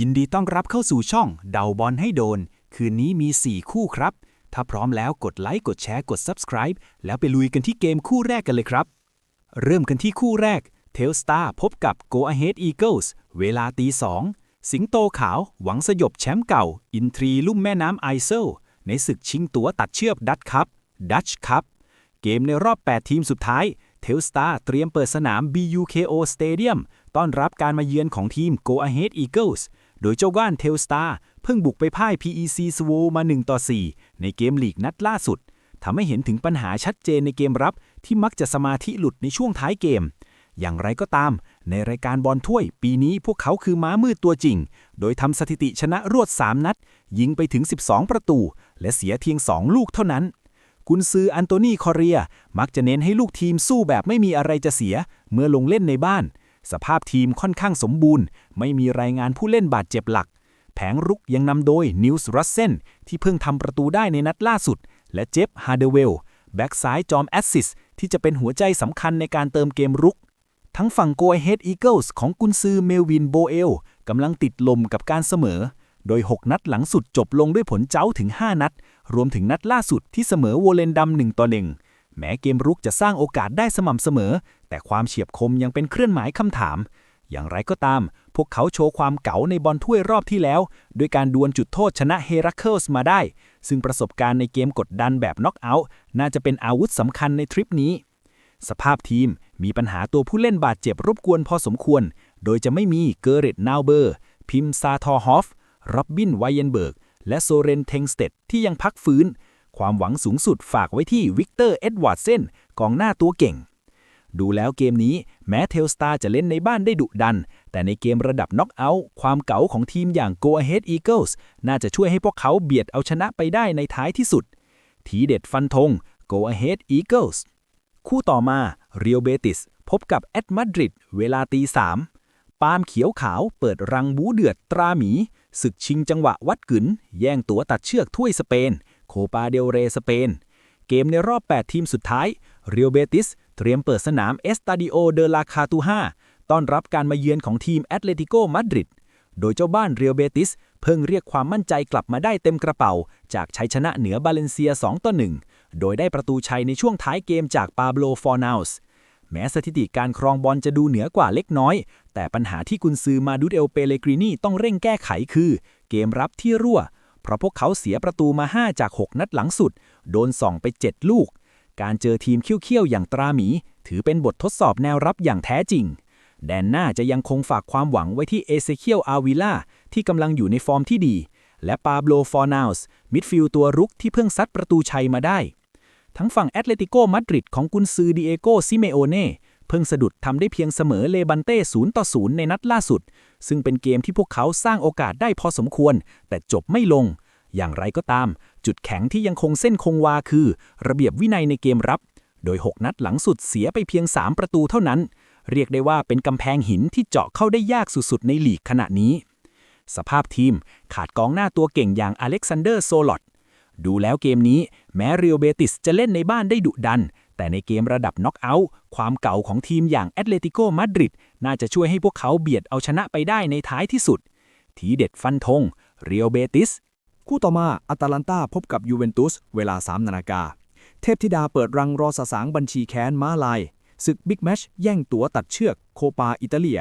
ยินดีต้อนรับเข้าสู่ช่อง เดาบอลให้โดน คืนนี้มี 4 คู่ครับ ถ้าพร้อมแล้วกดไลค์ กดแชร์ กด Subscribe แล้วไปลุยกันที่เกมคู่แรกกันเลยครับ เริ่มกันที่คู่แรก t e l s t a r พบกับ Go Ahead Eagles เวลาตีสอง สิงโตขาวหวังสยบแชมป์เก่า อินทรีลุ่มแม่น้ำไอเซลในศึกชิงตั๋วตัดเชือกดัตคัพดัชคัพเกมในรอบ 8 ทีมสุดท้าย เทลสตาร์เตรียมเปิดสนาม BUKO Stadium ต้อนรับการมาเยือนของทีม Go Ahead Eagles โดยเจ้าก้านเทลสตาร์เพิ่งบุกไปพ่าย PEC s w o มา 1 ต่อ 4 ในเกมลีกนัดล่าสุดทำให้เห็นถึงปัญหาชัดเจนในเกมรับ ที่มักจะสมาธิหลุดในช่วงท้ายเกม อย่างไรก็ตาม ในรายการบอลถ้วย ปีนี้พวกเขาคือม้ามืดตัวจริง โดยทำสถิติชนะรวด 3 นัด ยิงไปถึง 12 ประตู และเสียเพียง 2 ลูกเท่านั้นกุนซืออันโตนีคอเรีย มักจะเน้นให้ลูกทีมสู้แบบไม่มีอะไรจะเสีย เมื่อลงเล่นในบ้าน สภาพทีมค่อนข้างสมบูรณ์ ไม่มีรายงานผู้เล่นบาดเจ็บหลัก แผงรุกยังนำโดยนิวส์รัสเซนที่เพิ่งทำประตูได้ในนัดล่าสุด และเจฟฮาร์เดเวลแบ็กซ้ายจอมแอสซิสที่จะเป็นหัวใจสำคัญในการเติมเกมรุก ทั้งฝั่งโกเฮดอีเกิลส์ของกุนซือเมลวินโบเอลกำลังติดลมกับการเสมอ โดย 6 นัดหลังสุดจบลงด้วยผลเจ้าถึง 5 นัด รวมถึงนัดล่าสุดที่เสมอโวเลนดัม1ต่อ1 แม้เกมรุกจะสร้างโอกาสได้สม่ำเสมอ แต่ความเฉียบคมยังเป็นเครื่องหมายคำถาม อย่างไรก็ตาม พวกเขาโชว์ความเก๋าในบอลถ้วยรอบที่แล้ว ด้วยการดวลจุดโทษชนะเฮรัคเคิลส์มาได้ ซึ่งประสบการณ์ในเกมกดดันแบบน็อกเอาท์น่าจะเป็นอาวุธสำคัญในทริปนี้ สภาพทีมมีปัญหาตัวผู้เล่นบาดเจ็บรบกวนพอสมควร โดยจะไม่มีเกเรตนาวเบอร์ พิมซาทอร์ฮอฟ ร็อบบินไวเยนเบิร์ก และโซเรนเทงสเตดที่ยังพักฟื้น ความหวังสูงสุดฝากไว้ที่วิกเตอร์เอ็ดวาร์ดเซนกองหน้าตัวเก่ง ดูแล้วเกมนี้แม้เทลสตาร์จะเล่นในบ้านได้ดุดัน แต่ในเกมระดับน็อกเอาท์ความเก๋าของทีมอย่าง Go Ahead Eagles น่าจะช่วยให้พวกเขาเบียดเอาชนะไปได้ในท้ายที่สุด ทีเด็ดฟันธง Go Ahead Eagles คู่ต่อมาเรียวเบติสพบกับแอตมาดริดเวลาตีสามปาล์มเขียวขาวเปิดรังบูเดือดตราหมีศึกชิงจังหวะวัดกึนแย่งตั๋วตัดเชือกถ้วยสเปน โคปาเดลเรสเปน เกมในรอบ 8 ทีมสุดท้าย เรียวเบติส เตรียมเปิดสนามเอสตาดิโอเดลาคาตูฮาต้อนรับการมาเยือนของทีมแอตเลติโกมาดริด โดยเจ้าบ้านเรียวเบติส เพิ่งเรียกความมั่นใจกลับมาได้เต็มกระเป๋า จากชัยชนะเหนือบาเลนเซีย 2 ต่อ 1 โดยได้ประตูชัยในช่วงท้ายเกมจากปาโบโลฟอร์นาสแม้สถิติการครองบอลจะดูเหนือกว่าเล็กน้อย แต่ปัญหาที่กุนซือมาดูเอลเปเลกรีนีต้องเร่งแก้ไขคือ เกมรับที่รั่ว เพราะพวกเขาเสียประตูมา 5 จาก 6 นัดหลังสุด โดนส่องไป 7 ลูก การเจอทีมเขี้ยวๆอย่างตราหมี ถือเป็นบททดสอบแนวรับอย่างแท้จริง แดนหน้าจะยังคงฝากความหวังไว้ที่เอเซเคียลอาวิล่าที่กำลังอยู่ในฟอร์มที่ดี และปาโบลฟอร์นาสมิดฟิลด์ตัวรุกที่เพิ่งซัดประตูชัยมาได้ ทั้งฝั่งแอตเลติโกมาดริดของกุนซือดิเอโกซิเมโอเน่ เพิ่งสะดุดทำได้เพียงเสมอเลบันเต้0ต่อ0ในนัดล่าสุด ซึ่งเป็นเกมที่พวกเขาสร้างโอกาสได้พอสมควร แต่จบไม่ลง อย่างไรก็ตาม จุดแข็งที่ยังคงเส้นคงวาคือ ระเบียบวินัยในเกมรับ โดย 6 นัดหลังสุดเสียไปเพียง 3 ประตูเท่านั้น เรียกได้ว่าเป็นกำแพงหินที่เจาะเข้าได้ยากสุดๆในลีกขณะนี้ สภาพทีมขาดกองหน้าตัวเก่งอย่างอเล็กซานเดอร์โซลอตดูแล้วเกมนี้แม้เรียวเบติสจะเล่นในบ้านได้ดุดัน แต่ในเกมระดับน็อกเอาท์ความเก่าของทีมอย่างแอตเลติโกมาดริดน่าจะช่วยให้พวกเขาเบียดเอาชนะไปได้ในท้ายที่สุด ทีเด็ดฟันธงเรียวเบติส คู่ต่อมาอัตแลนตาพบกับยูเวนตุสเวลา 3 นาฬิกา เทพธิดาเปิดรังรอสสางบัญชีแค้นม้าลายศึกบิ๊กแมชแย่งตั๋วตัดเชือกโคปาอิตาเลีย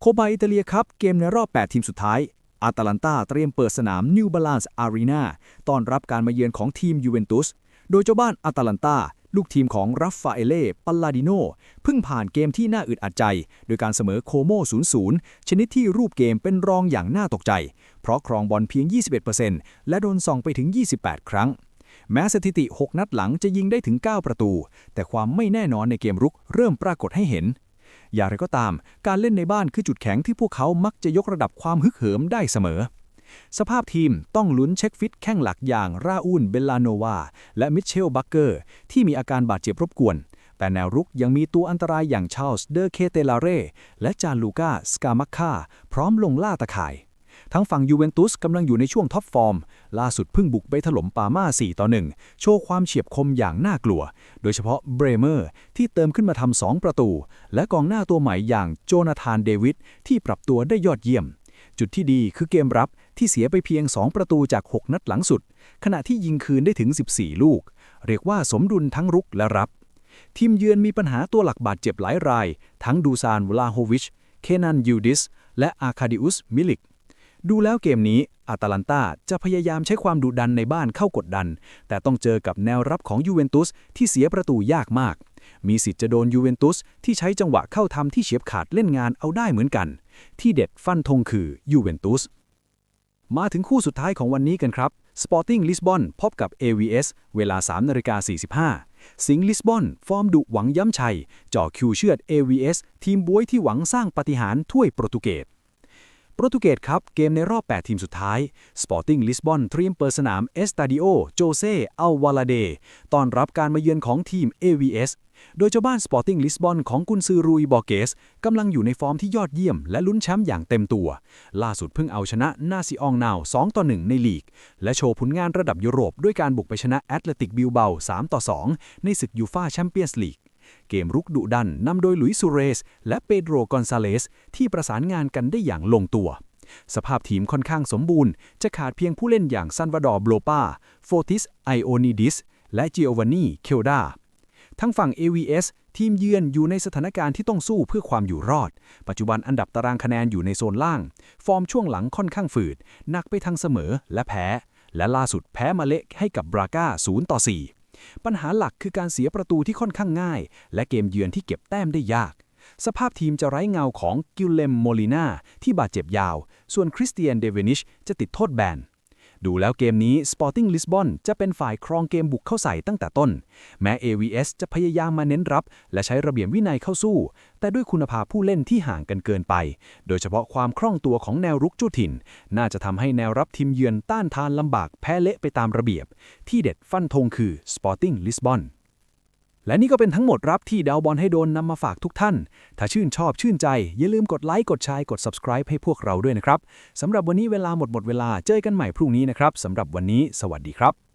โคปาอิตาเลียครับเกมในรอบ 8 ทีมสุดท้ายอัตแลนตาเตรียมเปิดสนามนิวบาลานซ์อารีนาต้อนรับการมาเยือนของทีมยูเวนตุส โดยเจ้าบ้านอัตแลนตา ลูกทีมของรัฟฟาเอเล่ปัลลาดิโนเพิ่งผ่านเกมที่น่าอึดอัดใจ โดยการเสมอโคโม0-0 ชนิดที่รูปเกมเป็นรองอย่างน่าตกใจ เพราะครองบอลเพียง 21%และโดนส่องไปถึง 28 ครั้ง แม้สถิติ 6 นัดหลังจะยิงได้ถึง 9 ประตู แต่ความไม่แน่นอนในเกมรุกเริ่มปรากฏให้เห็น อย่างไรก็ตาม การเล่นในบ้านคือจุดแข็งที่พวกเขามักจะยกระดับความฮึกเหิมได้เสมอ สภาพทีมต้องลุ้นเช็คฟิตแข้งหลักอย่างราอูนเบลลาโนวา และมิเชลบักเกอร์ ที่มีอาการบาดเจ็บรบกวน แต่แนวรุกยังมีตัวอันตรายอย่างชาลส์เดอเคเตลาเรและจานลูกาสกามัคคาพร้อมลงล่าตะข่าย ทั้งฝั่งยูเวนตุสกำลังอยู่ในช่วงท็อปฟอร์ม ล่าสุดเพิ่งบุกไปถล่มปาม่า 4 ต่อ 1 โชว์ความเฉียบคมอย่างน่ากลัว โดยเฉพาะเบรเมอร์ที่เติมขึ้นมาทำ2ประตู และกองหน้าตัวใหม่อย่างโจนาธานเดวิดที่ปรับตัวได้ยอดเยี่ยม จุดที่ดีคือเกมรับที่เสียไปเพียง 2 ประตูจาก 6 นัดหลังสุด ขณะที่ยิงคืนได้ถึง 14 ลูก เรียกว่าสมดุลทั้งรุกและรับ ทีมเยือนมีปัญหาตัวหลักบาดเจ็บหลายราย ทั้งดูซานวลาโฮวิช เคนันยูดิส และอาคาดิอุส มิลิก ดูแล้วเกมนี้อาตาลันตาจะพยายามใช้ความดุดันในบ้านเข้ากดดัน แต่ต้องเจอกับแนวรับของยูเวนตุสที่เสียประตูยากมาก มีสิทธิ์จะโดนยูเวนตุสที่ใช้จังหวะเข้าทำที่เฉียบขาดเล่นงานเอาได้เหมือนกัน ที่เด็ดฟันธงคือยูเวนตุสมาถึงคู่สุดท้ายของวันนี้กันครับ Sporting Lisbon พบกับ AVS เวลา3นาฬิกา45 สิงห์ลิสบอน ฟอร์มดุหวังย้ำชัยจ่อคิวเชือด AVS ทีมบวยที่หวังสร้างปาฏิหาริย์ถ้วยโปรตุเกสโปรตุเกสครับ เกมในรอบ 8 ทีมสุดท้าย Sporting Lisbon เตรียมเปิดสนาม Estadio Jose Alvalade ต้อนรับการมาเยือนของทีม AVS โดยเจ้าบ้าน Sporting Lisbon ของกุนซือรุยบอเกสกำลังอยู่ในฟอร์มที่ยอดเยี่ยม และลุ้นแชมป์อย่างเต็มตัว ล่าสุดเพิ่งเอาชนะนาซิอองนาว 2 ต่อ 1 ในลีก และโชว์ผลงานระดับยุโรปด้วยการบุกไปชนะแอตเลติกบิลเบา 3 ต่อ 2 ในศึกยูฟาแชมเปี้ยนส์ลีกเกมรุกดุดันนำโดยหลุยส์ซูเรส และเปโดรกอนซาเลส ที่ประสานงานกันได้อย่างลงตัว สภาพทีมค่อนข้างสมบูรณ์ จะขาดเพียงผู้เล่นอย่างซันวาดอร์โบลปาโฟติสไอโอนิดิส และจิโอวานีเคลดา ทั้งฝั่ง AVS ทีมเยือนอยู่ในสถานการณ์ที่ต้องสู้เพื่อความอยู่รอด ปัจจุบันอันดับตารางคะแนนอยู่ในโซนล่าง ฟอร์มช่วงหลังค่อนข้างฝืด หนักไปทางเสมอและแพ้ และล่าสุดแพ้มาเละให้กับบราก้า0ต่อ4 ปัญหาหลักคือการเสียประตูที่ค่อนข้างง่าย และเกมเยือนที่เก็บแต้มได้ยาก สภาพทีมจะไร้เงาของกิลเลมโมลิน่าที่บาดเจ็บยาว ส่วนคริสเตียนเดเวนิชจะติดโทษแบน ดูแล้วเกมนี้ Sporting Lisbon จะเป็นฝ่ายครองเกมบุกเข้าใส่ตั้งแต่ต้น แม้ AVS จะพยายามมาเน้นรับ และใช้ระเบียบวินัยเข้าสู้ แต่ด้วยคุณภาพผู้เล่นที่ห่างกันเกินไป โดยเฉพาะความคล่องตัวของแนวรุกเจุถิ่น น่าจะทำให้แนวรับทีมเยือนต้านทานลำบากแพ้เละไปตามระเบียบ ที่เด็ดฟันธงคือ Sporting Lisbon และนี่ก็เป็นทั้งหมดรับที่ดาวบอลให้โดนนำมาฝากทุกท่าน ถ้าชื่นชอบชื่นใจ อย่าลืมกดไลค์ กดแชร์ กด subscribe ให้พวกเราด้วยนะครับ สำหรับวันนี้เวลาหมดหมดเวลา เจอกันใหม่พรุ่งนี้นะครับ สำหรับวันนี้ สวัสดีครับ